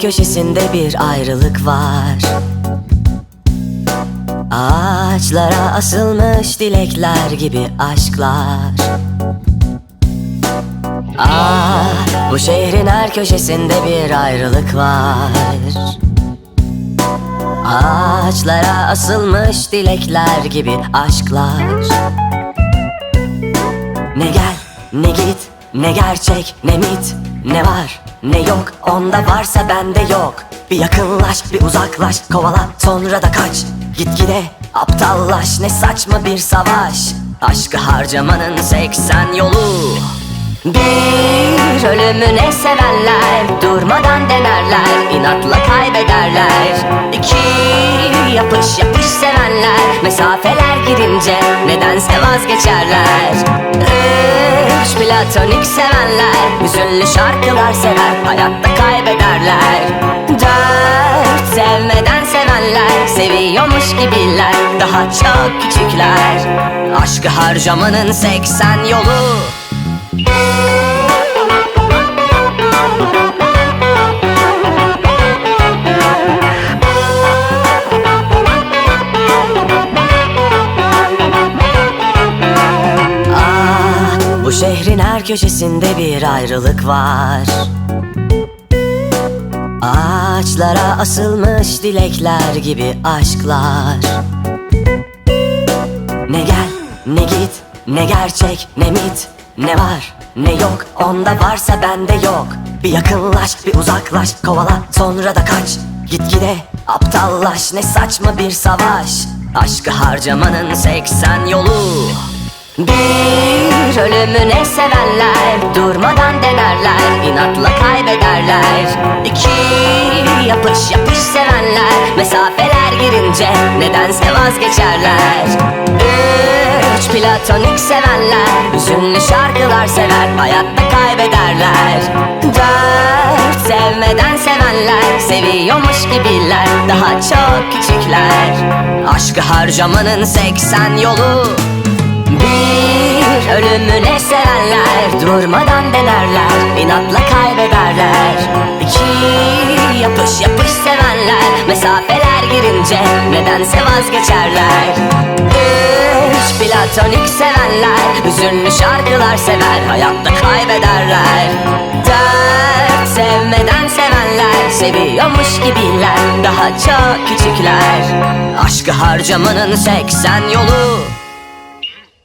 köşesinde bir ayrılık var. Ağaçlara asılmış dilekler gibi aşklar. Ah, bu şehrin her köşesinde bir ayrılık var. Ağaçlara asılmış dilekler gibi aşklar. Ne gel ne git ne gerçek ne mit Ne var ne yok onda varsa bende yok. Bir yakınlaş bir uzaklaş kovala sonra da kaç. Gitgide aptallaş ne saçma bir savaş. Aşkı harcamanın 80 yolu. Bir ölümüne sevenler Durmadan denerler inatla kaybederler. İki yapış yapış sevenler Mesafeler girince nedense vazgeçerler. Üç platonik sevenler. Hüzünlü şarkılar sever Hayatta kaybederler. Dört sevmeden sevenler Seviyormuş gibiler. Daha çok küçükler. Aşkı harcamanın 80 yolu bu şehrin her köşesinde bir ayrılık var. Ağaçlara asılmış dilekler gibi aşklar. Ne gel ne git ne gerçek ne mit Ne var ne yok. Onda varsa bende yok. Bir yakınlaş bir uzaklaş kovala sonra da kaç. Gitgide aptallaş ne saçma bir savaş. Aşkı harcamanın 80 yolu bir ölümüne sevenler Durmadan denerler inatla kaybederler. İki yapış yapış sevenler Mesafeler girince nedense vazgeçerler. Üç platonik sevenler Hüzünlü şarkılar sever Hayatta kaybederler. Dört sevmeden sevenler Seviyormuş gibiler Daha çok küçükler. Aşkı harcamanın 80 yolu bir ölümüne sevenler Durmadan denerler inatla kaybederler. İki yapış yapış sevenler Mesafeler girince nedense vazgeçerler. Üç platonik sevenler Hüzünlü şarkılar sever Hayatta kaybederler. Dört sevmeden sevenler Seviyormuş gibiler Daha çok küçükler. Aşkı harcamanın 80 yolu